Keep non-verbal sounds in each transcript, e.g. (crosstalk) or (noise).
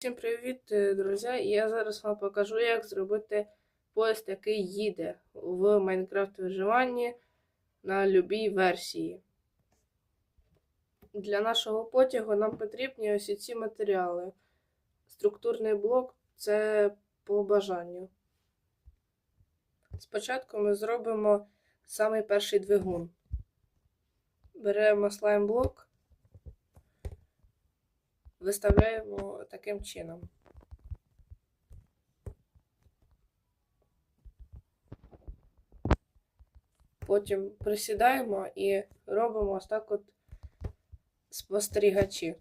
Всім привіт, е, друзі! Я зараз вам покажу, як зробити поїзд, який їде в Майнкрафт виживанні на любій версії. Для нашого потягу нам потрібні ось ці матеріали. Структурний блок це по бажанню. Спочатку ми зробимо самий перший двигун. Беремо слайм-блок виставляємо таким чином. Потім присідаємо і робимо ось так от спостерігачі.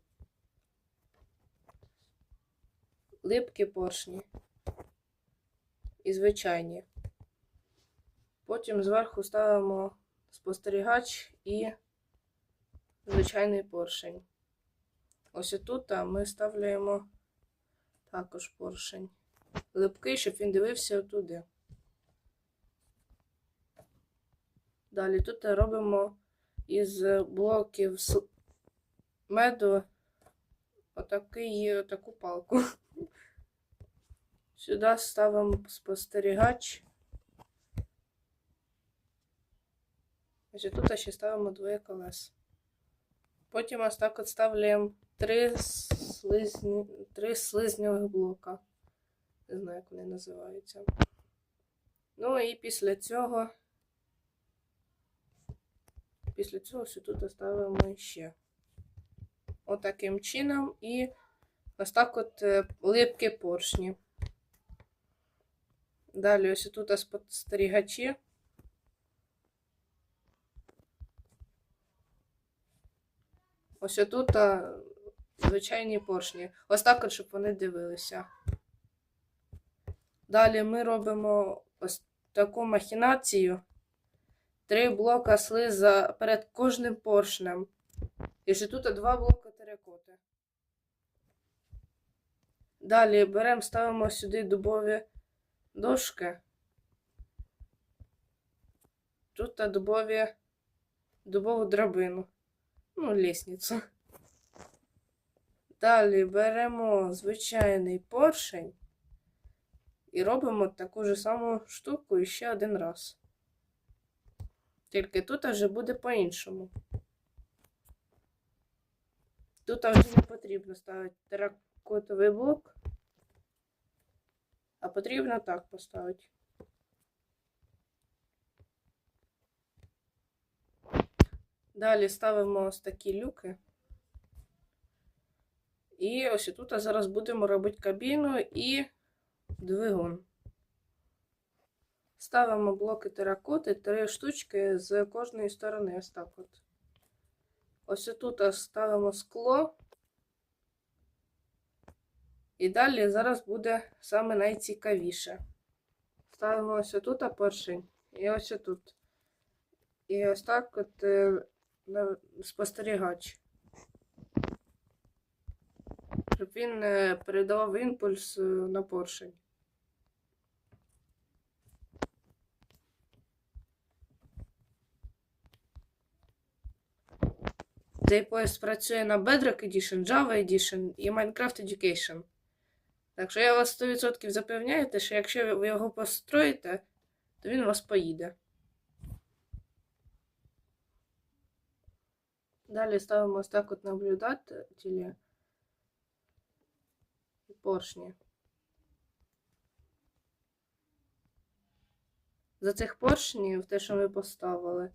Липкі поршні і звичайні. Потім зверху ставимо спостерігач і звичайний поршень. Ось тут ми ставляємо також поршень. Липкий, щоб він дивився туди. Далі тут робимо із блоків меду отакий, отаку палку. Сюди ставимо спостерігач. Ось тут ще ставимо двоє колес. Потім ось так от ставляємо три слизні, три слизньових блока. Не знаю, як вони називаються. Ну і після цього. Після цього ось тут ставимо ще. Отаким чином і ось так от е, липкі поршні. Далі ось тут спостерігачі. Ось тут звичайні поршні. Ось так, от, щоб вони дивилися. Далі ми робимо ось таку махінацію. Три блока слиза перед кожним поршнем. І ще тут два блока терекоти. Далі беремо, ставимо сюди дубові дошки. Тут дубові, дубову драбину. Ну, лісницю. Далі беремо звичайний поршень і робимо таку ж саму штуку ще один раз. Тільки тут вже буде по-іншому. Тут вже не потрібно ставити теракотовий блок, а потрібно так поставити. Далі ставимо ось такі люки. І ось тут зараз будемо робити кабіну і двигун. Ставимо блоки теракоти, три штучки з кожної сторони. Ось так от. Ось тут ставимо скло. І далі зараз буде саме найцікавіше. Ставимо ось тут поршень і ось тут. І ось так от е, спостерігач. Щоб він е, передавав імпульс е, на поршень. Цей поїзд працює на Bedrock Edition, Java Edition і Minecraft Education. Так що я вас 100% запевняю, що якщо ви його построїте, то він у вас поїде. Далі ставимо ось так от наблюдателі поршні. За цих поршнів, те, що ми поставили,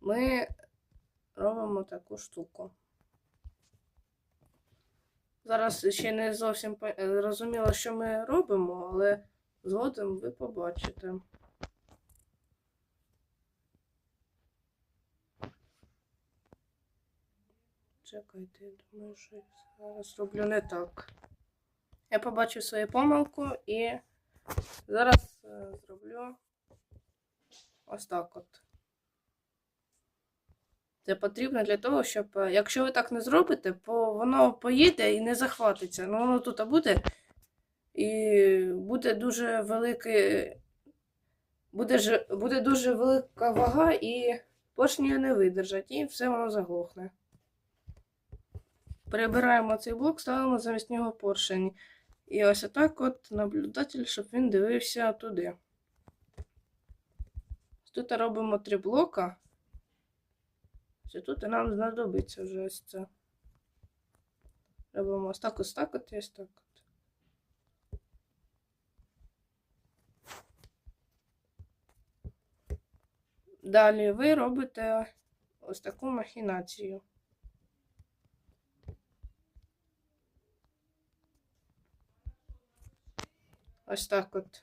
ми робимо таку штуку. Зараз ще не зовсім зрозуміло, що ми робимо, але згодом ви побачите. Чекайте, я думаю, що я зараз роблю не так. Я побачив свою помилку і зараз е, зроблю ось так от. Це потрібно для того, щоб, е, якщо ви так не зробите, то воно поїде і не захватиться. Ну, воно тут буде. І буде дуже великий. Буде, буде дуже велика вага, і поршні не видержать, і все воно заглохне. Прибираємо цей блок, ставимо замість нього поршень. І ось отак от наблюдатель, щоб він дивився туди. Тут робимо три блока. Ось тут нам знадобиться вже ось це. Робимо ось так, ось так, от і ось так. От. Далі ви робите ось таку махінацію. Ось так от.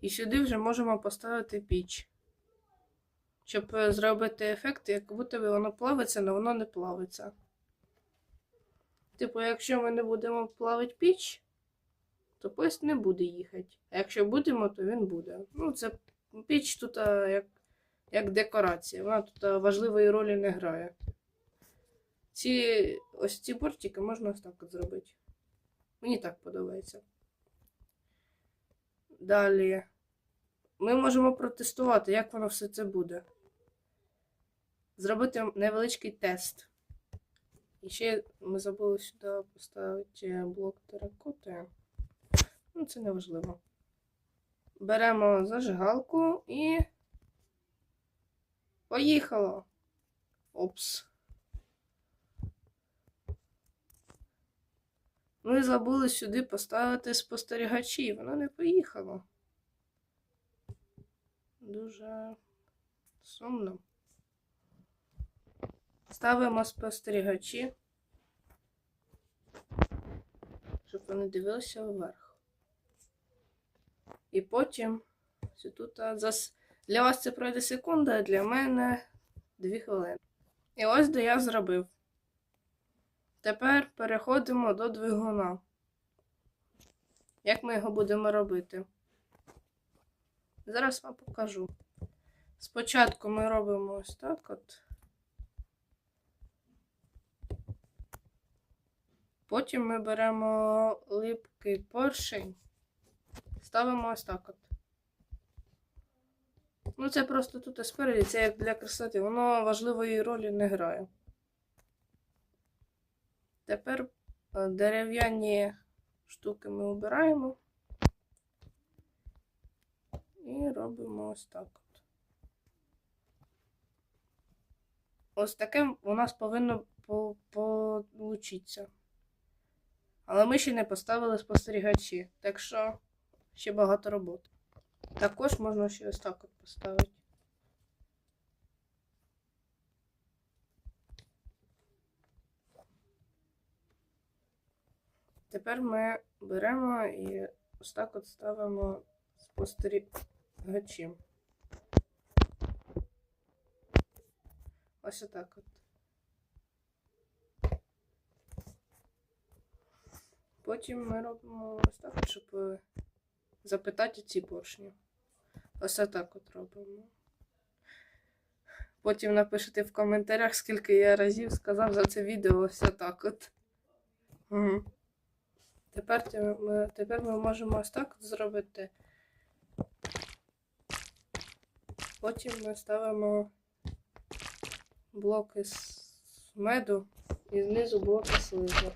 І сюди вже можемо поставити піч. Щоб е, зробити ефект, як будто воно плавиться, але воно не плавиться. Типу, якщо ми не будемо плавити піч, то поїзд не буде їхати. А якщо будемо, то він буде. Ну, це піч тут а, як, як декорація. Вона тут а, важливої ролі не грає. Ці, ось ці бортики можна ось так от зробити. Мені так подобається. Далі. Ми можемо протестувати, як воно все це буде. Зробити невеличкий тест. І ще ми забули сюди поставити блок теракоти. Ну, це не важливо. Беремо зажигалку і. Поїхало! Опс. Ми забули сюди поставити спостерігачі, воно не поїхало. Дуже сумно. Ставимо спостерігачі, щоб вони дивилися вверх. І потім тут для вас це пройде секунда, а для мене 2 хвилини. І ось де я зробив. Тепер переходимо до двигуна. Як ми його будемо робити? Зараз вам покажу. Спочатку ми робимо ось так от. Потім ми беремо липкий поршень, ставимо ось так от. Ну, це просто тут спереді, це як для красоти, воно важливої ролі не грає. Тепер е, дерев'яні штуки ми обираємо і робимо ось так. От. Ось таке у нас повинно получитися. Але ми ще не поставили спостерігачі, так що ще багато роботи. Також можна ще ось так от поставити. Тепер ми беремо і ось так от ставимо спостерігачі. Ось отак от. Потім ми робимо ось так, щоб е, запитати ці поршні. Ось так от робимо. Потім напишите в коментарях, скільки я разів сказав за це відео ось так от. Угу. Тепер ми, тепер ми можемо ось так зробити. Потім ми ставимо блоки з меду і знизу блоки слизу.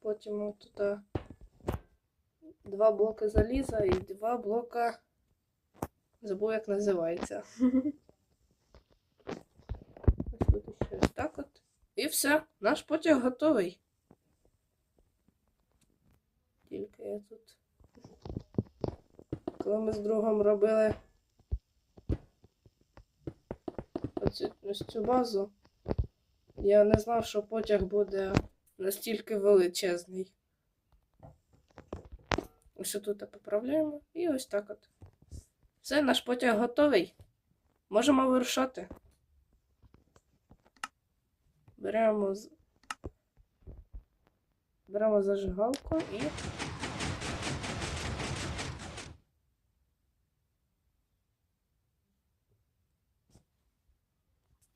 Потім тут два блоки заліза і два блока. Забув, як називається. (laughs) Ось тут ще ось так от. І все, наш потяг готовий. Тільки я тут. Коли ми з другом робили оцю, ось цю базу, я не знав, що потяг буде настільки величезний. Ось тут поправляємо і ось так от. Все, наш потяг готовий. Можемо вирушати. Беремо. Беремо зажигалку і.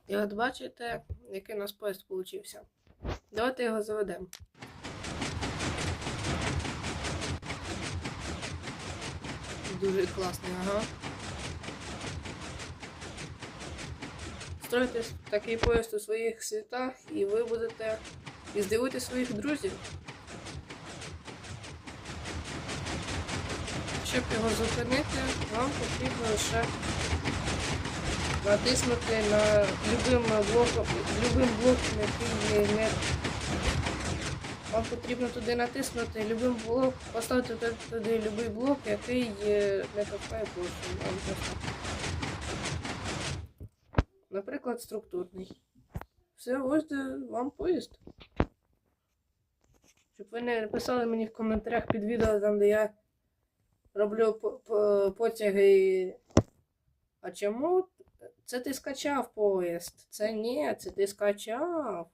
І от бачите, який у нас поїзд получився. Давайте його заведемо. Дуже класний, ага. Стройте такий поїзд у своїх світах, і ви будете і здивуєте своїх друзів. Щоб його зупинити, вам потрібно лише натиснути на любим блоком, любим блоком, який є не. Вам потрібно туди натиснути любим блок, поставити туди- любий блок, який е, не торкає пошту. Наприклад, структурний. Все, ось вам поїзд. Щоб ви не писали мені в коментарях під відео, там, де я роблю по- по- потяги. А чому це ти скачав поїзд? Це ні, це ти скачав.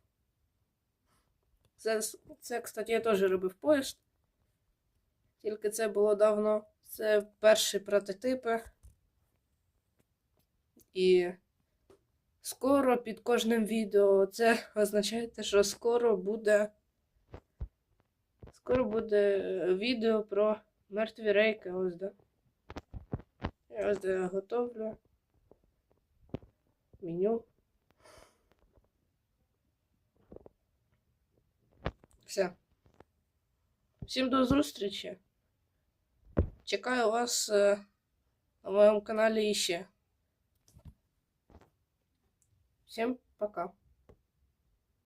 Це, це, кстати, я теж робив поїзд. Тільки це було давно. Це перші прототипи. І скоро під кожним відео це означає, що скоро буде. Скоро буде е, відео про мертві рейки. Ось де. Я ось де готовлю. Меню. Все. Всім до зустрічі. Чекаю вас е, на моєму каналі іще. Всім пока.